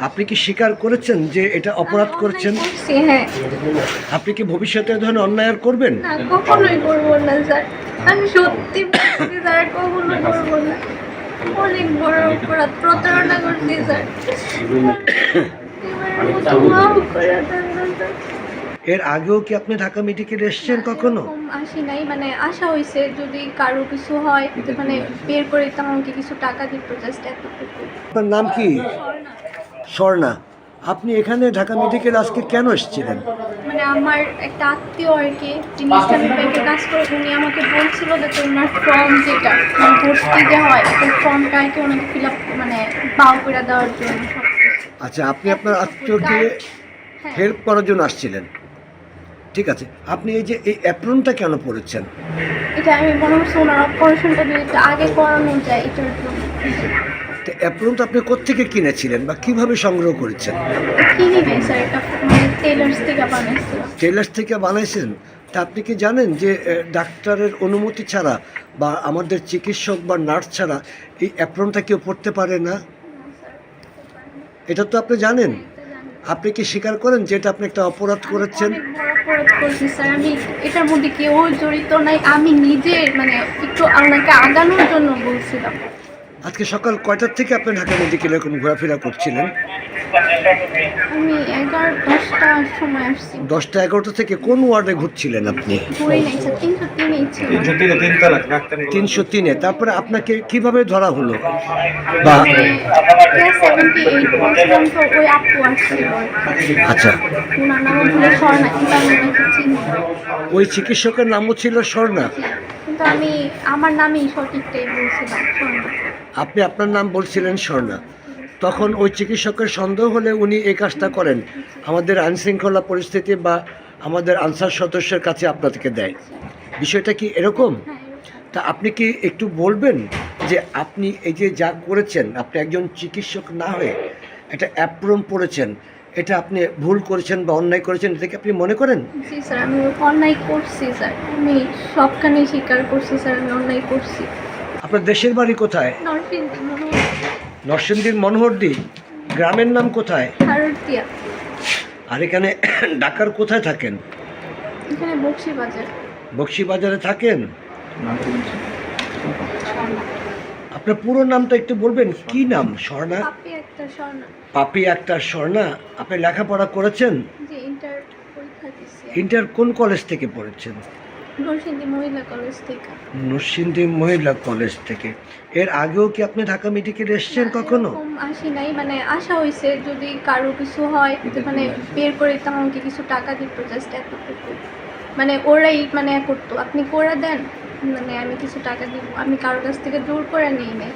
আপনি কি স্বীকার করেছেন যে এটা অপরাধ করেছেন? হ্যাঁ। আপনি কি ভবিষ্যতে ধরনের অন্যায় আর করবেন? না কখনোই করব না স্যার। আমি সত্যি বলছি স্যার না। অনেক বড় অপরাধ প্রতারণা করছি স্যার। এবারের মাফ করে দেন স্যার। এর আগেও কি আপনি ঢাকা মেডিকেলে এসেছেন কখনো? আসি নাই মানে আশা হয়েছে যদি কারও কিছু হয় মানে বের করে দিতাম আমাকে কিছু টাকা দিত জাস্ট এতটুকু আপনার নাম কি? স্বর্ণা। আপনি এখানে ঢাকা মেডিকেল আজকে কেন এসেছিলেন? মানে আমার একটা আত্মীয় আর কি যিনি ইসলামিক ব্যাংকে কাজ করে উনি আমাকে বলছিল যে ওনার ফর্ম যেটা মানে ভর্তি যে হয় ওই ফর্মটা আর কি ওনাকে ফিল আপ মানে বাউ করে দেওয়ার জন্য আচ্ছা আপনি আপনার আত্মীয়কে হ্যাঁ। হেল্প করার জন্য আসছিলেন? ঠিক আছে আপনি এই যে এই অ্যাপ্রনটা কেন পড়েছেন এটা আমি মনে হচ্ছে ওনার অপারেশনটা একটু আগে করানো যায় এটার জন্য। তো অ্যাপ্রনটা আপনি কোত্থেকে কিনেছিলেন বা কীভাবে সংগ্রহ করেছেন? কিনি নেই স্যার এটা মানে টেলার্স থেকে বানাইছিলাম। টেলার্স থেকে বানাইছেন? তা আপনি কি জানেন যে ডাক্তারের অনুমতি ছাড়া বা আমাদের চিকিৎসক বা নার্স ছাড়া এই অ্যাপ্রনটা কেউ পড়তে পারে না? এটা তো আপনি জানেন? আপনি কি স্বীকার করেন যে এটা আপনি একটা অপরাধ করেছেন? অপরাধ করছি স্যার। আমি এটার মধ্যে কেউ জড়িত নাই। আমি নিজে মানে একটু আপনাকে আগানোর জন্য বলছিলাম। আজকে সকাল কয়টার থেকে আপনি ঢাকা মেডিকেলে এরকম ঘোরাফেরা করছিলেন? আমি এগারো দশটার সময় আসছি। দশটা এগারোটা থেকে কোন ওয়ার্ডে ঘুরছিলেন আপনি? স্যার তিনশো তিনে তারপরে আপনাকে কীভাবে ধরা হলো? বা আচ্ছা। ওই চিকিৎসকের নামও ছিল স্বর্ণা? কিন্তু আমি আমার নামেই সঠিকটাই বলছিলাম স্বর্ণা। আপনি আপনার নাম বলছিলেন স্বর্ণা। তখন ওই চিকিৎসকের সন্দেহ হলে উনি এই কাজটা করেন। আমাদের আইনশৃঙ্খলা পরিস্থিতি বা আমাদের আনসার সদস্যের কাছে আপনাদেরকে দেয়। বিষয়টা কি এরকম? হ্যাঁ। তা আপনি কি একটু বলবেন যে আপনি এই যে যা করেছেন আপনি একজন চিকিৎসক না হয়ে একটা অ্যাপ্রম পড়েছেন এটা আপনি ভুল করেছেন বা অন্যায় করেছেন এটা কি আপনি মনে করেন? জি স্যার আমি অন্যায় করছি স্যার। আমি সবখানে স্বীকার করছি স্যার আমি অন্যায় করছি। আপনার দেশের বাড়ি কোথায়? নরসিংদী নরসিংদীর মনোহরদি গ্রামের নাম কোথায়? হারুতিয়া আর এখানে ঢাকার কোথায় থাকেন? এখানে বক্সি বাজার বক্সিবাজারে থাকেন? আপনার পুরো নামটা একটু বলবেন? কি নাম? স্বর্ণা? পাপি একটা স্বর্ণা। পাপি একটা স্বর্ণা? আপনি লেখাপড়া করেছেন? ইন্টার পরীক্ষা দিচ্ছি ইন্টার কোন কলেজ থেকে পড়েছেন? নরসিংদী মহিলা কলেজ থেকে। নরসিংদী মহিলা কলেজ থেকে। এর আগেও কি আপনি ঢাকা মেডিকেলে এসেছেন কখনো? আসি নাই। মানে আশা হয়েছে যদি কারও কিছু হয় মানে বের করে কিছু টাকা দিত জাস্ট এতটুকু। মানে ওরাই মানে করতো। আপনি করে দেন? মানে আমি কিছু টাকা দিব আমি কারোর কাছ থেকে জোর করে নিই নাই